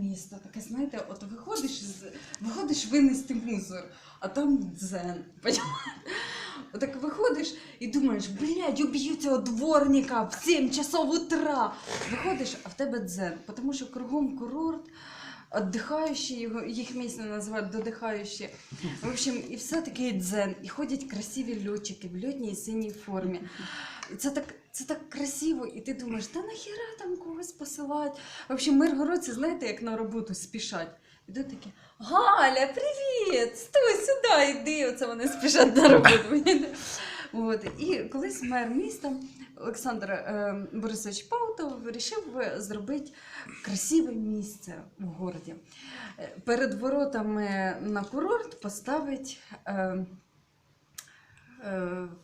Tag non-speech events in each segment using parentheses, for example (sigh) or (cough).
місто, таке, знаєте, от виходиш, з- виходиш винести мусор, а там дзен. Отак виходиш і думаєш, блядь, уб'ю цього дворника в 7 часов утра. Виходиш, а в тебе дзен, тому що кругом курорт, віддихаючі, його, їх місце називають додихаючі. В общем, і все таки дзен. І ходять красиві льотчики в льотній синій формі. І це так, це так красиво, і ти думаєш, та нахіра там когось посилати. В общем, миргородці, знаєте, як на роботу спішать. Ідуть такі, Галя, привіт! Стой сюди, йди. Оце вони спішать на роботу. От. І колись мер міста Олександр е, Борисович Паутов вирішив зробити красиве місце в городі. Е, Перед воротами на курорт поставить е, е,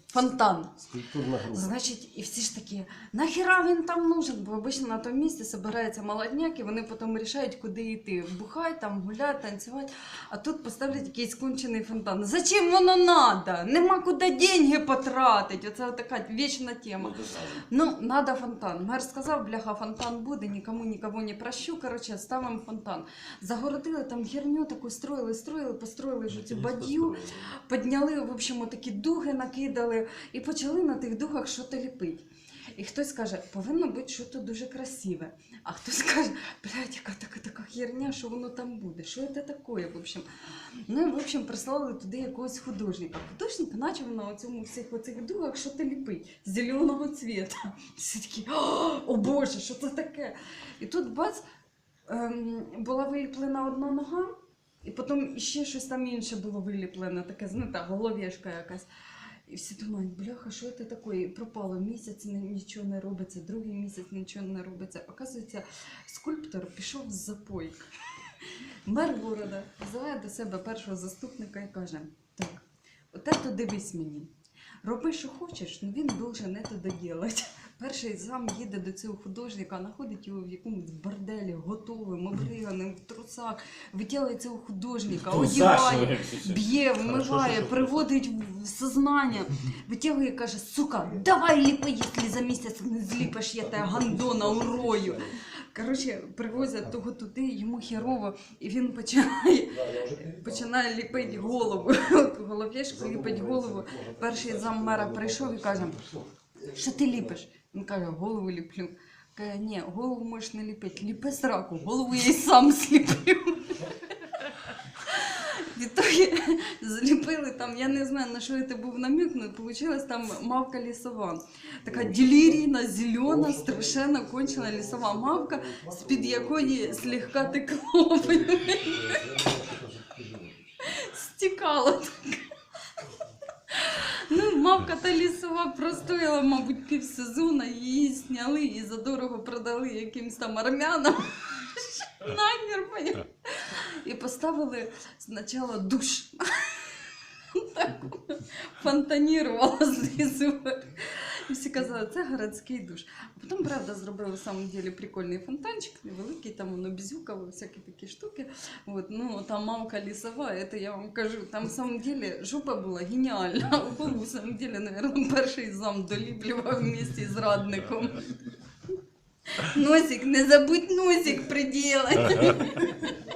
фонтан. Скульптурна група. Значить, і всі ж такі, нахіра він там нужен? Бо обично на тому місці збирається молодняк, і вони потім рішають, куди йти. Бухать, там, гулять, танцювати. А тут поставлять якийсь кончений фонтан. Зачем воно надо? Нема куди деньги потратити. Оце така вічна тема. Ну, надо фонтан. Мер сказав, бляха, фонтан буде, нікому нікого не прощу. Коротше, ставимо фонтан. Загородили там херню таку, строїли, строїли, построїли ж цю бадью. Підняли, в общем, такі дуги накидали і почали на тих дугах щось ліпити. І хтось каже, повинно бути щось дуже красиве. А хтось каже, блядь, яка така, така херня, що воно там буде? Що це таке? В общем. Ну в общем прислали туди якогось художника. Художник почав на цьому всіх оцих дугах щось ліпити зеленого цвіта. (laughs) Всі такі, о, Боже, що це таке? І тут бац, ем, була виліплена одна нога, і потім ще щось там інше було виліплене, таке, знаєте, головешка якась. І всі думають, бляха, що це таке? Пропало місяць, нічого не робиться, другий місяць нічого не робиться. Оказується, скульптор пішов з запой. (laughs) Мер города визиває до себе першого заступника і каже: Так, оте то дивись мені. Роби, що хочеш, але він должен це доділати. (laughs) Перший зам їде до цього художника, знаходить його в якомусь борделі, готовим, обриганим, в трусах, витягує цього художника, одягає, б'є, вмиває, приводить в сознання, витягує і каже, сука, давай ліпи, якщо за місяць не зліпиш, я тебе гандона урою. Коротше, привозять того туди, йому херово, і він починає, починає ліпити голову. Головешку ліпить голову. Перший зам мера прийшов і каже, що ти ліпиш? Він каже, голову ліплю. Каже, ні, голову можеш не ліпити, ліпи сраку, голову я й сам (laughs) сліплю. Відтоді зліпили там, я не знаю, на що це був намік, але вийшла там мавка лісова. Така делірійна, зелена, страшенно кончена лісова мавка, з-під якої слегка текло, понімаєте? стікало так. Ну, мавка та лісова простояла, мабуть, півсезона, її зняли і задорого продали якимсь там армянам. Нахер, понімаєте? І поставили спочатку душ. Так фонтанірувала знизу. вверх. І всі казали, це городський душ. А потім, правда, зробили в самом деле прикольний фонтанчик, невеликий, там воно бізюкало, всякі такі штуки. От, ну, там мамка лісова, це я вам кажу. Там в самом деле жопа була геніальна. Голову, в самом деле, наверное, перший зам доліплював вместе з радником. Носик, не забудь носик приділати. Прекращай.